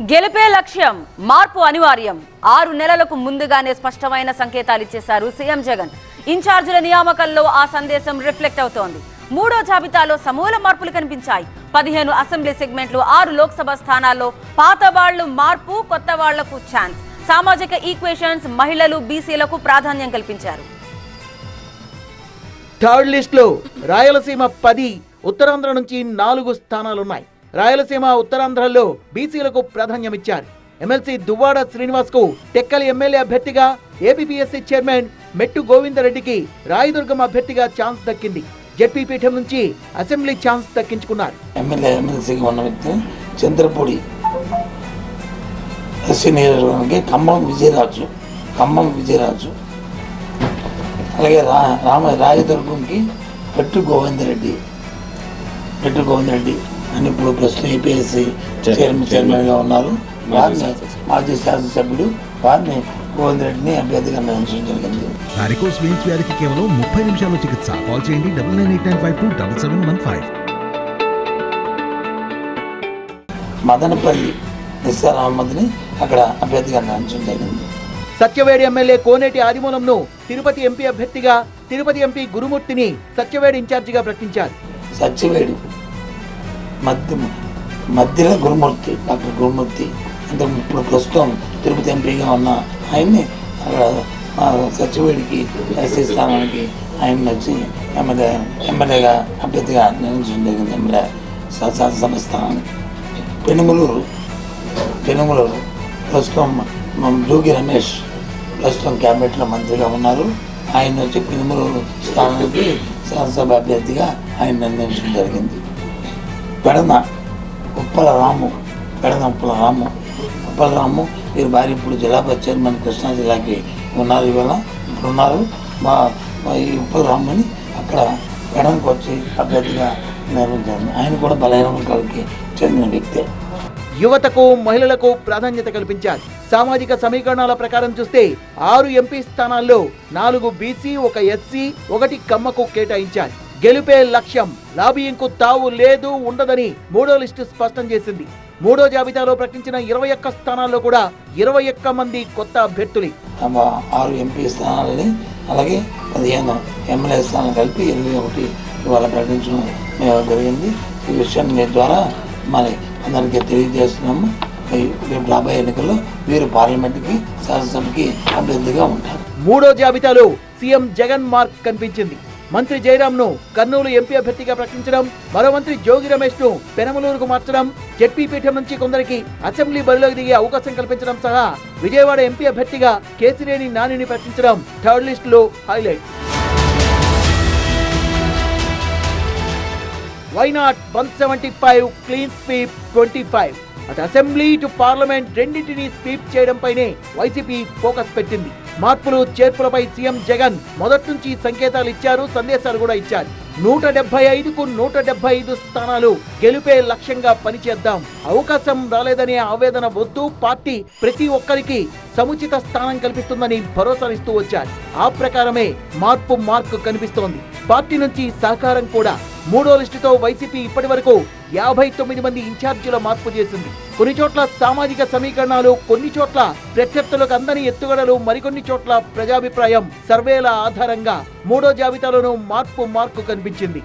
గెలిపే లక్ష్యం మార్పు అనివార్యం. ఆరు నెలలకు ముందుగానే స్పష్టమైన సంకేతాలు ఇచ్చేశారు సీఎం జగన్. ఇన్ఛార్జీల నియామకంలో ఆ సందేశం రిఫ్లెక్ట్ అవుతోంది. మూడో జాబితాలో సమూల మార్పులు కనిపించాయి. పదిహేను అసెంబ్లీ సెగ్మెంట్లు ఆరు లోక్సభ స్థానాల్లో పాత వాళ్ళు మార్పు కొత్త వాళ్ళకు ఛాన్స్. సామాజిక ఈక్వేషన్స్ మహిళలు బీసీలకు ప్రాధాన్యం కల్పించారు. థర్డ్ లిస్ట్లో రాయలసీమ పది ఉత్తరాంధ్ర నుంచి నాలుగు స్థానాలున్నాయి. రాయలసీమ ఉత్తరాంధ్రలో బీసీలకు ప్రాధాన్యమిచ్చారు. ఎమ్మెల్సీ దువ్వాడ శ్రీనివాస్కు టెక్కలి ఎమ్మెల్యే అభ్యర్థిగా ఏపీపీఎస్సీ చైర్మన్ మెట్టు గోవిందరెడ్డికి రాయదుర్గం అభ్యర్థిగా ఛాన్స్ దక్కింది. జడ్పీ పీఠం నుంచి అసెంబ్లీ ఛాన్స్ దక్కించుకున్నారు. ఎమ్మెల్యే ఎమ్మెల్సీగా ఉన్న వ్యక్తి చంద్రపూడి ఎస్సీ నియోజకవర్గానికి ఖమ్మం విజయరాజు ఖమ్మం విజయరాజు అలాగే రా రామ రాయదుర్గంకి పెట్టు గోవిందరెడ్డి పెట్టు గోవిందరెడ్డి అని ఇప్పుడు ప్రస్తుతం ఏపీఎస్సీ చైర్మన్ చైర్మన్గా ఉన్నారు. వారిని మాజీ శాసనసభ్యుడు వారిని గోవిందరెడ్డిని అభ్యర్థిగా నిర్ణయించడం జరిగింది. వారికోస్ వెయిన్స్ వ్యాధికి కేవలం ముప్పై నిమిషాల్లో చికిత్స. కాల్ చేయండి double nine eight nine five two double seven one five. Madanapalle Nissar అహ్మద్ని అక్కడ అభ్యర్థిగా నిర్ణయించడం జరిగింది. సత్యవేడి ఎమ్మెల్యే కోనేటి ఆదిమూలంను తిరుపతి ఎంపీ అభ్యర్థిగా తిరుపతి ఎంపీ గురుమూర్తిని సత్యవేడి ఇన్ఛార్జిగా ప్రకటించారు. సత్యవేడు మధ్య మధ్యలో గురుమూర్తి డాక్టర్ గురుమూర్తి అంటే ఇప్పుడు ప్రస్తుతం తిరుపతి ఎంపీగా ఉన్న ఆయన్ని అక్కడ ఆ, ఎస్సీ స్థానానికి ఆయన వచ్చి ఎమ్మెల్యే ఎమ్మెల్యేగా అభ్యర్థిగా నిర్ణయించడం జరిగింది. ఎమ్మెల్యే శాసనసభ స్థానానికి. పెనుమలూరు పెనుమలూరు ప్రస్తుతం మన జోగి రమేష్ ప్రస్తుతం క్యాబినెట్లో మంత్రిగా ఉన్నారు. ఆయన వచ్చి పెనుమలూరు స్థానానికి శాసనసభ అభ్యర్థిగా ఆయన నిర్ణయించడం జరిగింది. పెడన ఉప్పల రాము పెడన ఉప్పల రాము. ఉప్పల రాము వీరి భార్య ఇప్పుడు జిల్లా చైర్మన్ కృష్ణా జిల్లాకి ఉన్నారు ఇవాళ. ఇప్పుడు ఉన్నారు మా మా ఈ ఉప్పల రాముని అక్కడ పెడనకు వచ్చి అభ్యర్థిగా నిర్వహించారు ఆయన కూడా బలహీన వర్గాలకి చెందిన వ్యక్తే. యువతకు మహిళలకు ప్రాధాన్యత కల్పించారు సామాజిక సమీకరణాల ప్రకారం చూస్తే ఆరు ఎంపీ స్థానాల్లో నాలుగు బీసీ ఒక ఎస్సీ ఒకటి కమ్మకు కేటాయించారు గెలుపే లక్ష్యం లాబియింగ్కు తావు లేదు ఉండదని మూడో లిస్టు స్పష్టం చేసింది. మూడో జాబితాలో ప్రకటించిన ఇరవై ఒక్క స్థానాల్లో కూడా ఇరవై ఒక్క మంది కొత్త అభ్యర్థులే. ఆరు ఎంపీ స్థానాలని అలాగే పదిహేను ఎమ్మెల్యే స్థానాలు కలిపి ఇరవై ఒకటి ఇవాళ ప్రకటించడం జరిగింది. ఈ విషయాన్ని మీ ద్వారా మరి అందరికీ తెలియజేస్తున్నాము. రేపు రాబోయే ఎన్నికల్లో వీరు పార్లమెంట్కి శాసనసభకి అభ్యర్థిగా ఉంటారు. మూడో జాబితాలో సీఎం జగన్ మార్క్ కనిపించింది. మంత్రి జయరామ్ను కర్నూలు ఎంపీ అభ్యర్థిగా ప్రకటించడం మరో మంత్రి జోగి రమేష్ను పెనమలూరుకు మార్చడం జెడ్పీ పీఠం నుంచి కొందరికి అసెంబ్లీ బరిలోకి దిగే అవకాశం కల్పించడం సహా విజయవాడ ఎంపీ అభ్యర్థిగా కేసిరేని నానిని ప్రకటించడం థర్డ్ లిస్ట్లో highlight. Why not one seventy five clean sweep twenty five అటు అసెంబ్లీ టు పార్లమెంట్ రెండింటినీ స్వీప్ చేయడంపైనే వైసీపీ ఫోకస్ పెట్టింది. మార్పులు చేర్పులపై సీఎం జగన్ మొదటి నుంచి సంకేతాలు ఇచ్చారు సందేశాలు కూడా ఇచ్చారు. నూట డెబ్బై ఐదుకు నూట డెబ్బై ఐదు స్థానాలు గెలుపే లక్ష్యంగా పనిచేద్దాం. అవకాశం రాలేదనే ఆవేదన వద్దు. పార్టీ ప్రతి ఒక్కరికి సముచిత స్థానం కల్పిస్తుందని భరోసానిస్తూ వచ్చారు. ఆ ప్రకారమే మార్పు మార్క్ కనిపిస్తోంది. పార్టీ నుంచి సహకారం కూడా మూడో లిస్టుతో వైసీపీ ఇప్పటి వరకు యాభై తొమ్మిది మంది ఇన్ఛార్జీల మార్పు చేసింది. కొన్ని చోట్ల సామాజిక సమీకరణాలు కొన్ని చోట్ల ప్రత్యర్థులకు అందని ఎత్తుగడలు మరికొన్ని చోట్ల ప్రజాభిప్రాయం సర్వేల ఆధారంగా మూడో జాబితాలోనూ మార్పు మార్కు కనిపించింది.